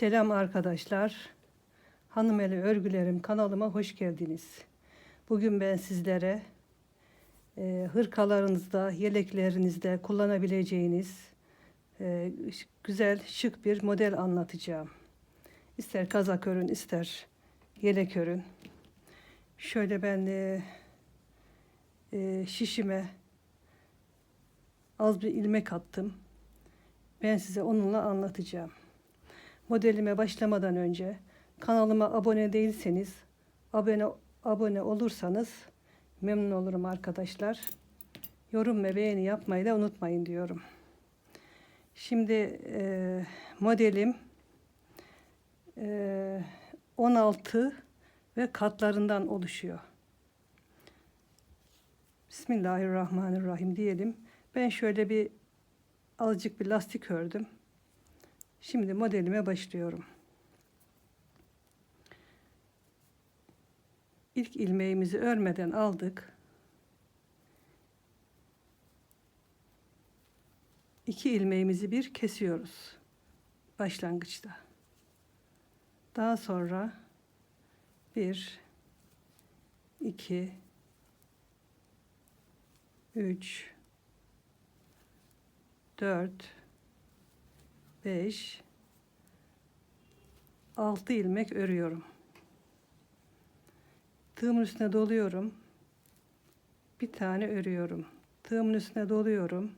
Selam arkadaşlar. Hanımeli Örgülerim kanalıma hoş geldiniz. Bugün ben sizlere e, hırkalarınızda, yeleklerinizde kullanabileceğiniz e, güzel, şık bir model anlatacağım. İster kazak örün, ister yelek örün. Şöyle ben e, e, şişime az bir ilmek attım. Ben size onunla anlatacağım. Modelime başlamadan önce kanalıma abone değilseniz abone abone olursanız memnun olurum arkadaşlar. Yorum ve beğeni yapmayı da unutmayın diyorum. Şimdi e, modelim e, 16 ve katlarından oluşuyor. Bismillahirrahmanirrahim diyelim. Ben şöyle bir azıcık bir lastik ördüm. Şimdi modelime başlıyorum. İlk ilmeğimizi örmeden aldık. İki ilmeğimizi bir kesiyoruz başlangıçta. Daha sonra bir, iki, üç, dört, 5 6 ilmek örüyorum. Tığımın üstüne doluyorum. Bir tane örüyorum. Tığımın üstüne doluyorum.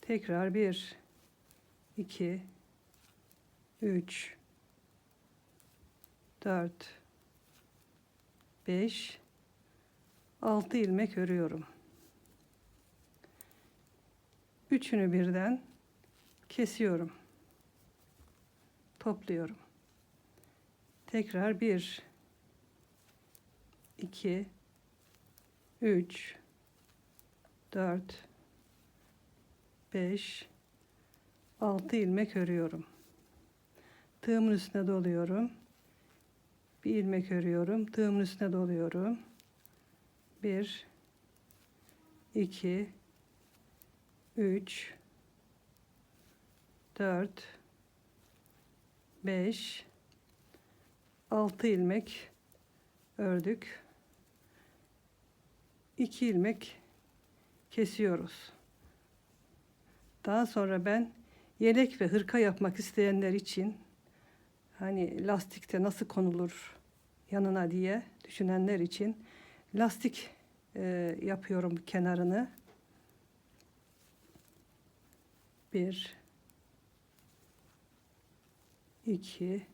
Tekrar 1 2 3 4 5 6 ilmek örüyorum. Üçünü birden kesiyorum. Topluyorum. Tekrar 1 2 3 4 5 6 ilmek örüyorum. Tığımın üstüne doluyorum. Bir ilmek örüyorum. Tığımın üstüne doluyorum. 1 2 3 4 5 6 ilmek ördük. 2 ilmek kesiyoruz. Daha sonra ben yelek ve hırka yapmak isteyenler için hani lastikte nasıl konulur yanına diye düşünenler için lastik e, yapıyorum kenarını. Bir, 2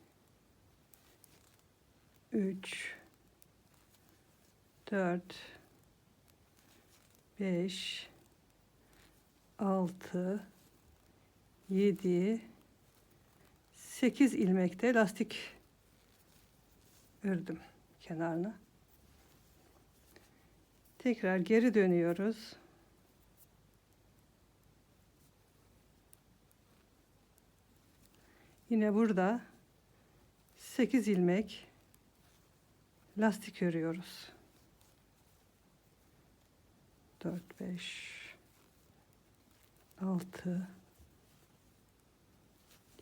3 4 5 6 7 8 ilmekte lastik ördüm kenarına. Tekrar geri dönüyoruz. Yine burada 8 ilmek lastik örüyoruz. 4 5 6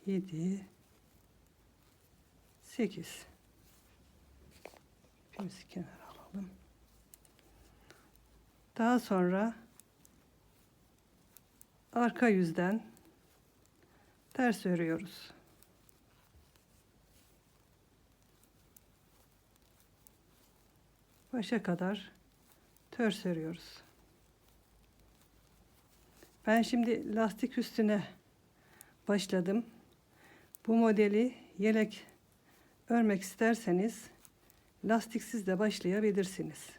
7 8 İpimizi kenara alalım. Daha sonra arka yüzden ters örüyoruz. Başa kadar ters örüyoruz. Ben şimdi lastik üstüne başladım. Bu modeli yelek örmek isterseniz lastiksiz de başlayabilirsiniz.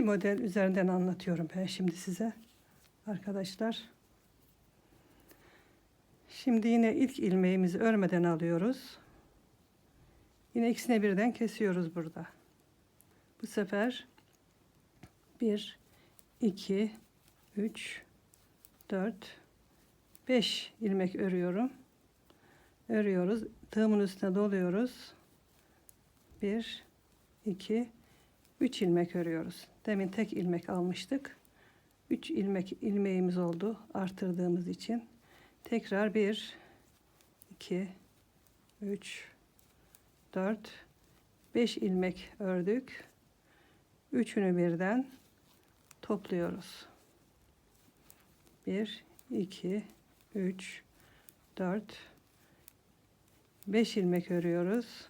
İki model üzerinden anlatıyorum ben şimdi size arkadaşlar. Şimdi yine ilk ilmeğimizi örmeden alıyoruz. Yine ikisine birden kesiyoruz burada. Bu sefer 1 2 3 4 5 ilmek örüyorum. Örüyoruz. Tığımın üstüne doluyoruz. 1 2 3 ilmek örüyoruz. Demin tek ilmek almıştık. 3 ilmek ilmeğimiz oldu artırdığımız için. Tekrar 1 2 3 4 5 ilmek ördük. Üçünü birden topluyoruz. 1 2 3 4 5 ilmek örüyoruz.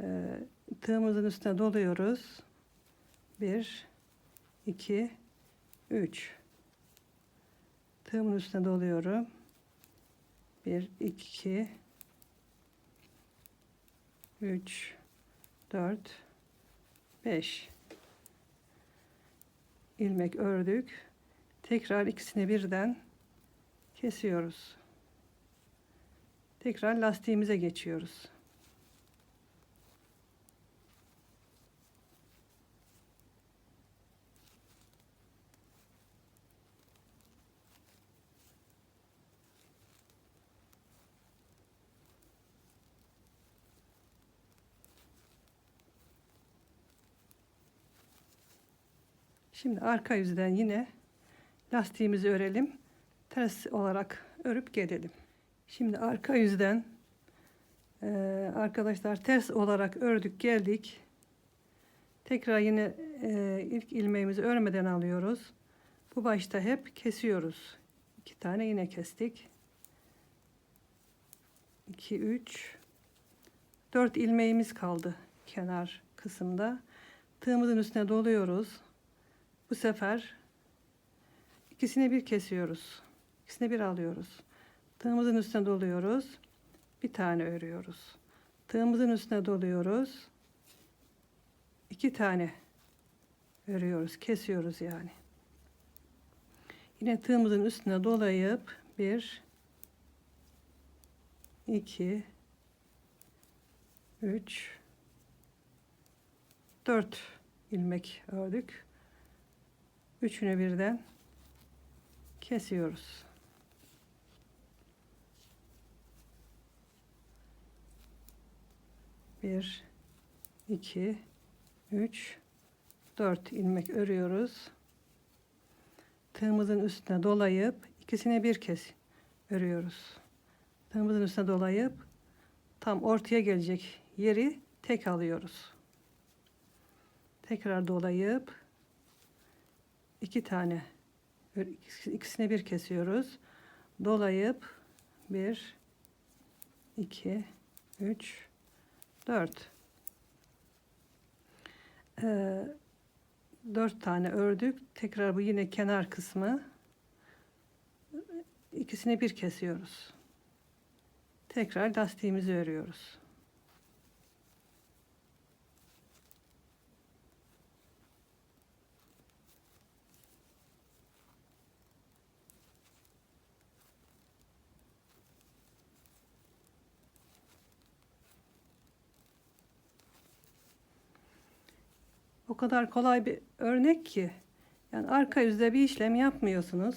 Ee, tığımızın üstüne doluyoruz. 1 2 3 tığımın üstüne doluyorum. 1 2 3 4 5 ilmek ördük. Tekrar ikisini birden kesiyoruz. Tekrar lastiğimize geçiyoruz. Şimdi arka yüzden yine lastiğimizi örelim. Ters olarak örüp gelelim. Şimdi arka yüzden e, arkadaşlar ters olarak ördük geldik. Tekrar yine e, ilk ilmeğimizi örmeden alıyoruz. Bu başta hep kesiyoruz. İki tane yine kestik. 2 3 4 ilmeğimiz kaldı kenar kısımda. Tığımızın üstüne doluyoruz. Bu sefer ikisini bir kesiyoruz. İkisini bir alıyoruz. Tığımızın üstüne doluyoruz. Bir tane örüyoruz. Tığımızın üstüne doluyoruz. İki tane örüyoruz. Kesiyoruz yani. Yine tığımızın üstüne dolayıp bir iki üç dört ilmek ördük. Üçünü birden kesiyoruz. Bir, iki, üç, dört ilmek örüyoruz. Tığımızın üstüne dolayıp ikisine bir kez örüyoruz. Tığımızın üstüne dolayıp tam ortaya gelecek yeri tek alıyoruz. Tekrar dolayıp iki tane ikisine bir kesiyoruz. Dolayıp bir, iki, üç, dört. Ee, dört tane ördük. Tekrar bu yine kenar kısmı. ikisini bir kesiyoruz. Tekrar lastiğimizi örüyoruz. Kadar kolay bir örnek ki. Yani arka yüzde bir işlem yapmıyorsunuz.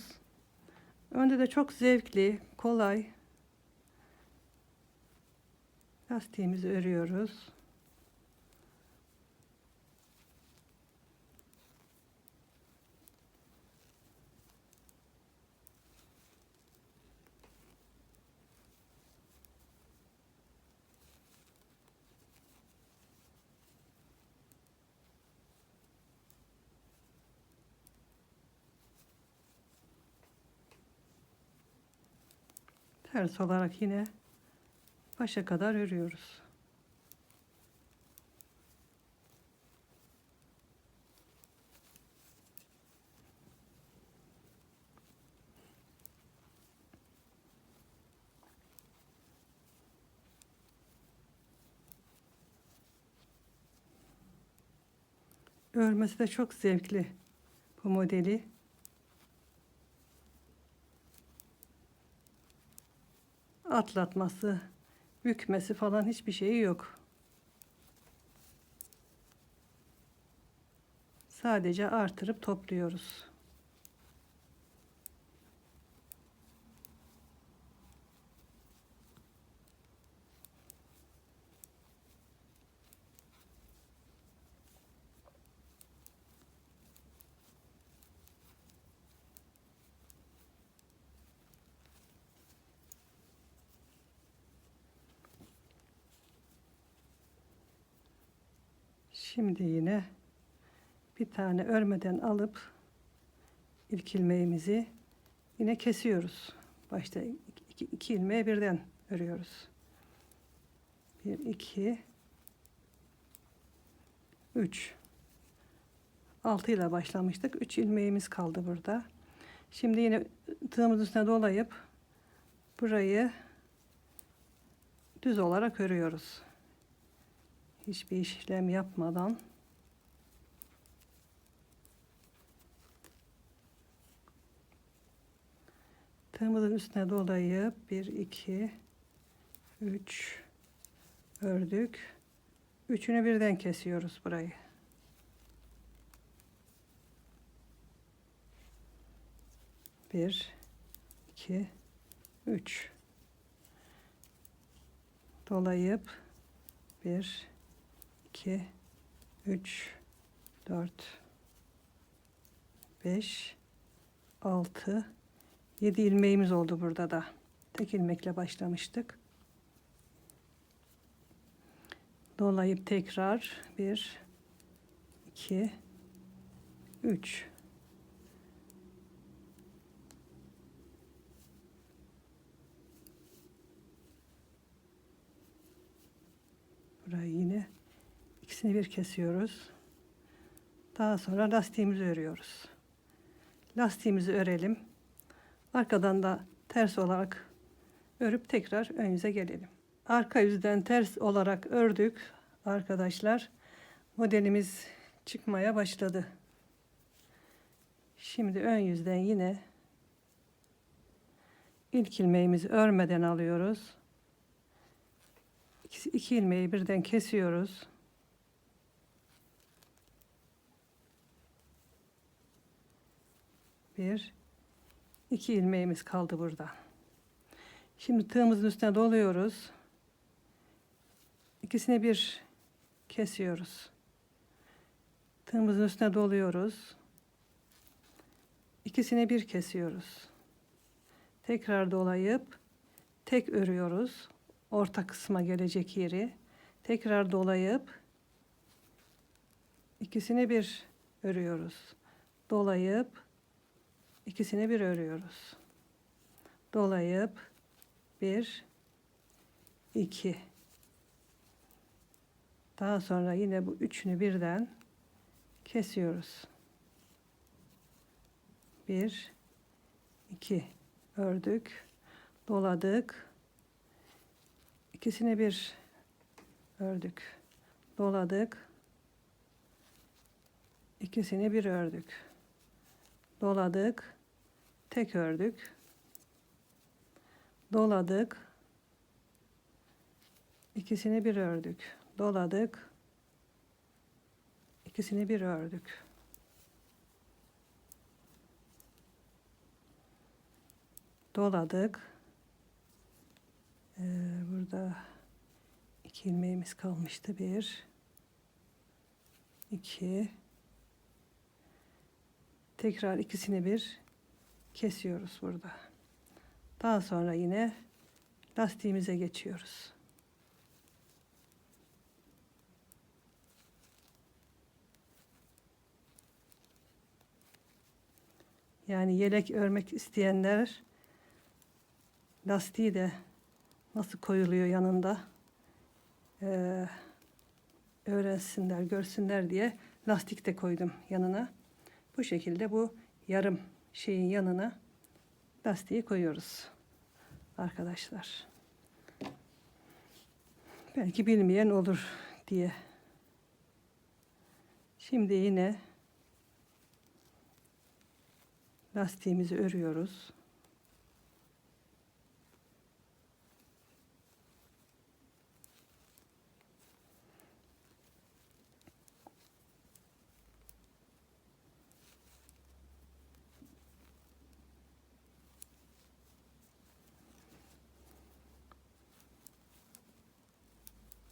Önde de çok zevkli, kolay. Lastiğimizi örüyoruz. Ters olarak yine başa kadar örüyoruz. Örmesi de çok zevkli bu modeli. Atlatması, bükmesi falan hiçbir şeyi yok. Sadece artırıp topluyoruz. Şimdi yine bir tane örmeden alıp ilk ilmeğimizi yine kesiyoruz. Başta iki, iki, ilmeği birden örüyoruz. Bir, iki, üç. Altı ile başlamıştık. Üç ilmeğimiz kaldı burada. Şimdi yine tığımız üstüne dolayıp burayı düz olarak örüyoruz. Hiçbir işlem yapmadan tığımızın üstüne dolayıp 1 2 3 ördük. Üçünü birden kesiyoruz burayı. Bir, iki, üç. Dolayıp bir, 2 3 4 5 6 7 ilmeğimiz oldu burada da. Tek ilmekle başlamıştık. Dolayıp tekrar 1 2 3 Burayı yine ikisini bir kesiyoruz. Daha sonra lastiğimizi örüyoruz. Lastiğimizi örelim. Arkadan da ters olarak örüp tekrar ön yüze gelelim. Arka yüzden ters olarak ördük arkadaşlar. Modelimiz çıkmaya başladı. Şimdi ön yüzden yine ilk ilmeğimizi örmeden alıyoruz. İki, ilmeği birden kesiyoruz. Bir, iki ilmeğimiz kaldı burada. Şimdi tığımızın üstüne doluyoruz. İkisini bir kesiyoruz. Tığımızın üstüne doluyoruz. İkisini bir kesiyoruz. Tekrar dolayıp tek örüyoruz. Orta kısma gelecek yeri. Tekrar dolayıp ikisini bir örüyoruz. Dolayıp ikisini bir örüyoruz. Dolayıp bir, iki. Daha sonra yine bu üçünü birden kesiyoruz. Bir, iki ördük, doladık. İkisini bir ördük, doladık. İkisini bir ördük, doladık tek ördük. Doladık. İkisini bir ördük. Doladık. İkisini bir ördük. Doladık. Ee, burada iki ilmeğimiz kalmıştı. Bir iki. Tekrar ikisini bir kesiyoruz burada. Daha sonra yine lastiğimize geçiyoruz. Yani yelek örmek isteyenler lastiği de nasıl koyuluyor yanında ee, öğrensinler, görsünler diye lastik de koydum yanına. Bu şekilde bu yarım şeyin yanına lastiği koyuyoruz arkadaşlar. Belki bilmeyen olur diye. Şimdi yine lastiğimizi örüyoruz.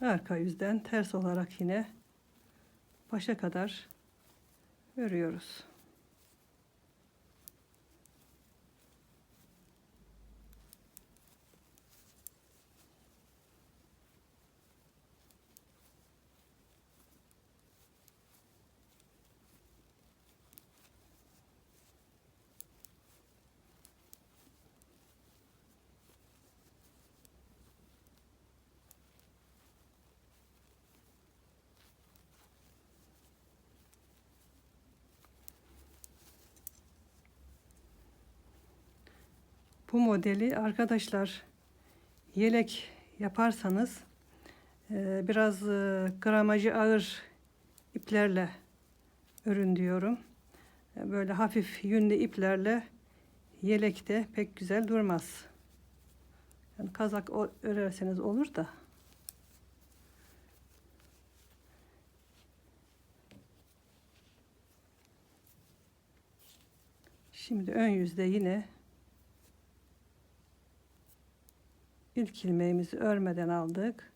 Arka yüzden ters olarak yine başa kadar örüyoruz. Bu modeli arkadaşlar yelek yaparsanız e, biraz e, gramajı ağır iplerle örün diyorum. E, Böyle hafif yünlü iplerle yelekte pek güzel durmaz. Yani kazak örerseniz olur da. Şimdi ön yüzde yine ilk ilmeğimizi örmeden aldık.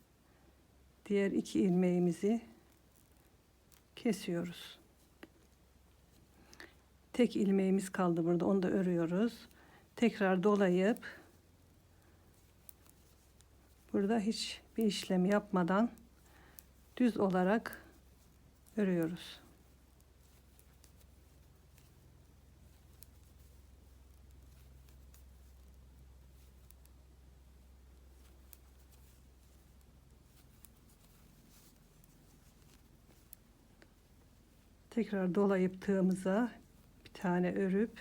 Diğer iki ilmeğimizi kesiyoruz. Tek ilmeğimiz kaldı burada. Onu da örüyoruz. Tekrar dolayıp burada hiç bir işlem yapmadan düz olarak örüyoruz. Tekrar dolayıp tığımıza bir tane örüp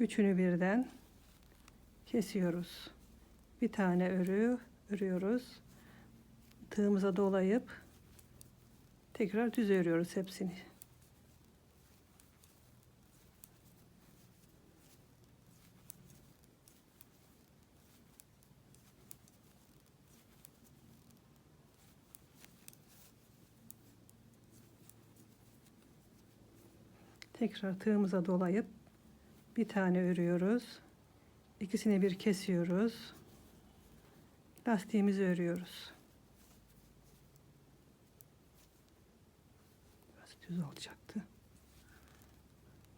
üçünü birden kesiyoruz. Bir tane örü örüyoruz. Tığımıza dolayıp tekrar düz örüyoruz hepsini. Tekrar tığımıza dolayıp bir tane örüyoruz. İkisini bir kesiyoruz. Lastiğimizi örüyoruz. Biraz düz olacaktı.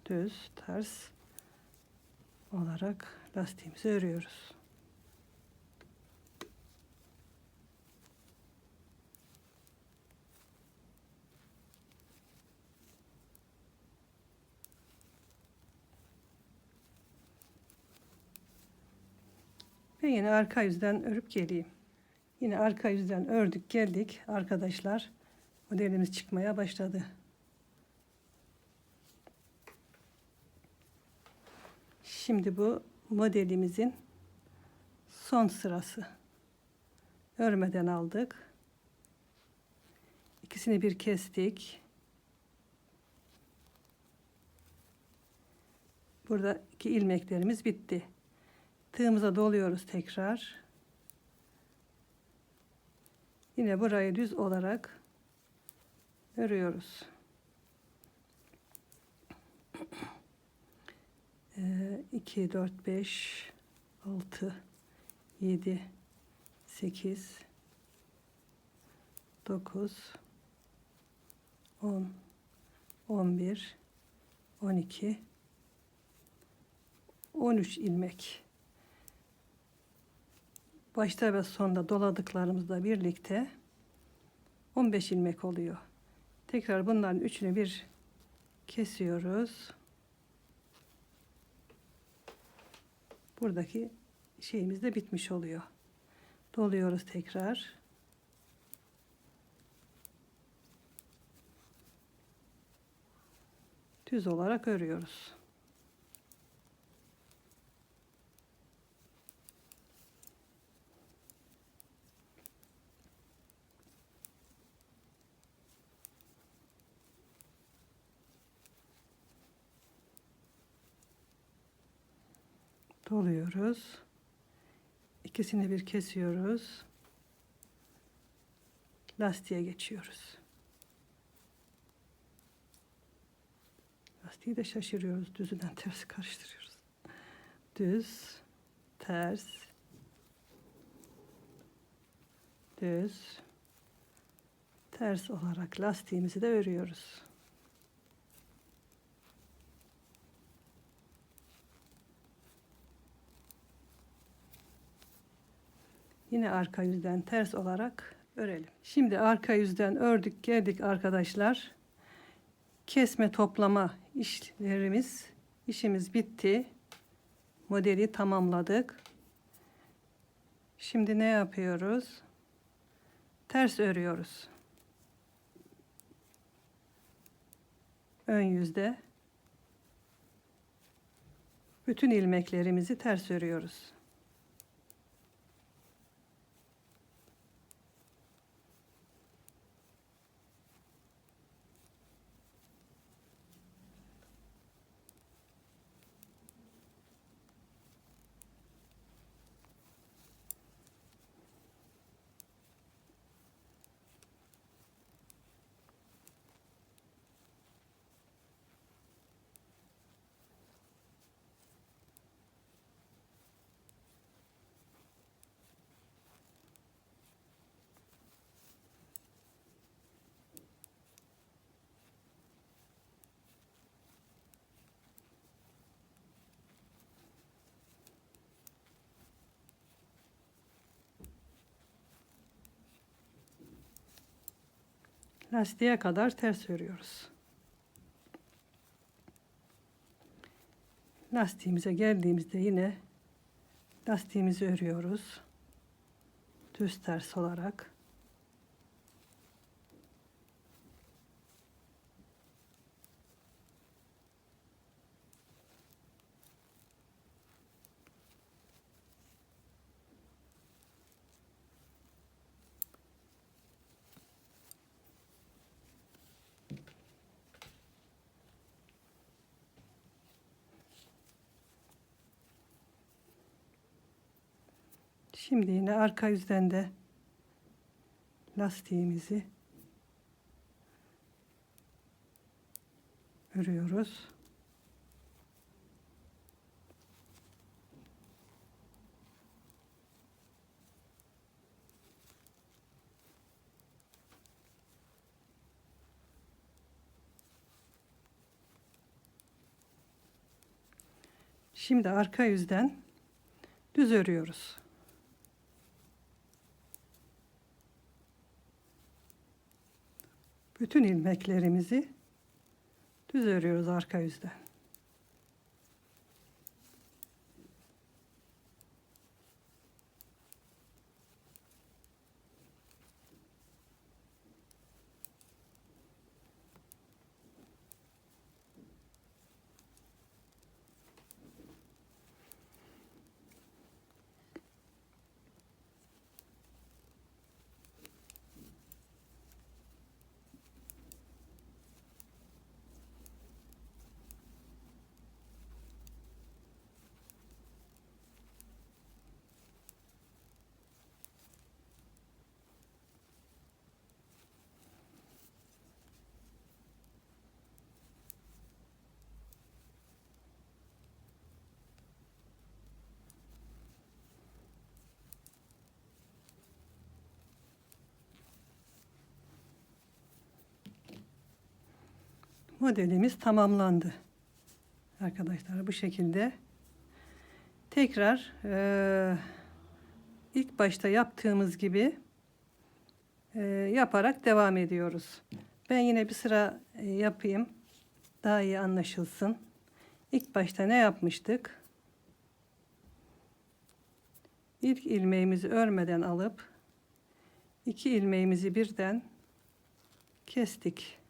Düz, ters olarak lastiğimizi örüyoruz. Ve yine arka yüzden örüp geleyim. Yine arka yüzden ördük geldik arkadaşlar. Modelimiz çıkmaya başladı. Şimdi bu modelimizin son sırası. Örmeden aldık. İkisini bir kestik. Burada iki ilmeklerimiz bitti. Tığımıza doluyoruz tekrar. Yine burayı düz olarak örüyoruz. 2, 4, 5, 6, 7, 8, 9, 10, 11, 12, 13 ilmek. Başta ve sonda doladıklarımızla birlikte 15 ilmek oluyor. Tekrar bunların üçünü bir kesiyoruz. Buradaki şeyimiz de bitmiş oluyor. Doluyoruz tekrar. Düz olarak örüyoruz. Doluyoruz. İkisini bir kesiyoruz. Lastiğe geçiyoruz. Lastiği de şaşırıyoruz. Düzüden tersi karıştırıyoruz. Düz, ters, düz, ters olarak lastiğimizi de örüyoruz. Yine arka yüzden ters olarak örelim. Şimdi arka yüzden ördük geldik arkadaşlar. Kesme toplama işlerimiz işimiz bitti. Modeli tamamladık. Şimdi ne yapıyoruz? Ters örüyoruz. Ön yüzde bütün ilmeklerimizi ters örüyoruz. Lastiğe kadar ters örüyoruz. Lastiğimize geldiğimizde yine lastiğimizi örüyoruz. Düz ters olarak. Şimdi yine arka yüzden de lastiğimizi örüyoruz. Şimdi arka yüzden düz örüyoruz. Bütün ilmeklerimizi düz örüyoruz arka yüzden. Modelimiz tamamlandı. Arkadaşlar bu şekilde tekrar eee, ilk başta yaptığımız gibi eee, yaparak devam ediyoruz. Ben yine bir sıra e, yapayım. Daha iyi anlaşılsın. İlk başta ne yapmıştık? İlk ilmeğimizi örmeden alıp iki ilmeğimizi birden kestik.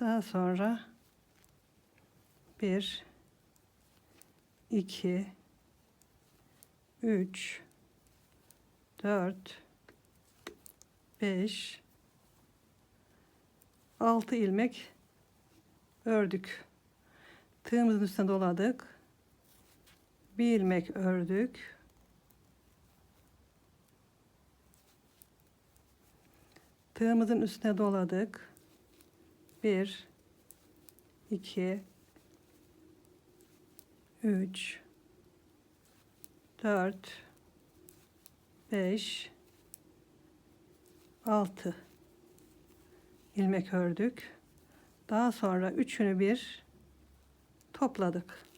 Daha sonra bir, iki, üç, dört, beş, 6 ilmek ördük. Tığımızın üstüne doladık. Bir ilmek ördük. Tığımızın üstüne doladık. Bir, iki, üç, dört, beş, altı ilmek ördük. Daha sonra üçünü bir topladık.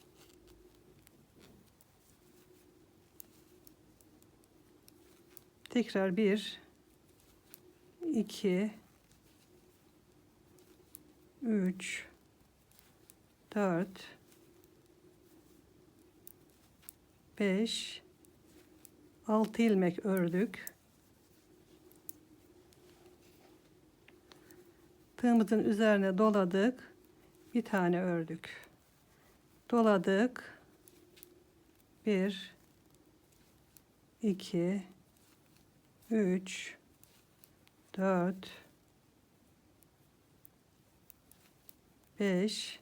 Tekrar bir, iki, üç, dört, beş, altı ilmek ördük. Tığımızın üzerine doladık. Bir tane ördük. Doladık. Bir, iki, üç, dört, beş,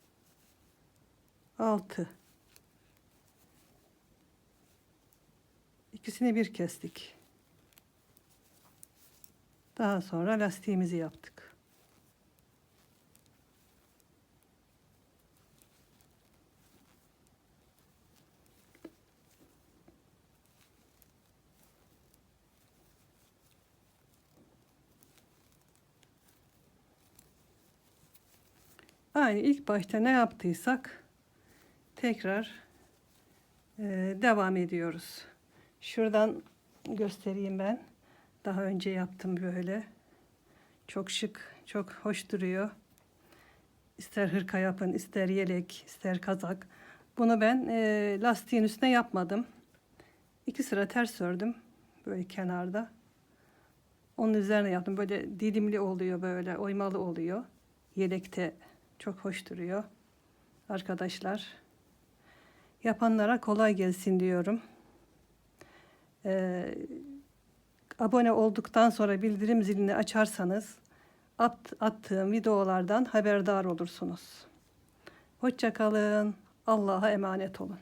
altı. İkisini bir kestik. Daha sonra lastiğimizi yaptık. Aynı ilk başta ne yaptıysak tekrar e, devam ediyoruz. Şuradan göstereyim ben. Daha önce yaptım böyle. Çok şık, çok hoş duruyor. İster hırka yapın, ister yelek, ister kazak. Bunu ben e, lastiğin üstüne yapmadım. İki sıra ters ördüm. Böyle kenarda. Onun üzerine yaptım. Böyle dilimli oluyor böyle, oymalı oluyor. Yelekte çok hoş duruyor. Arkadaşlar. Yapanlara kolay gelsin diyorum. Ee, abone olduktan sonra bildirim zilini açarsanız at, attığım videolardan haberdar olursunuz. Hoşça kalın. Allah'a emanet olun.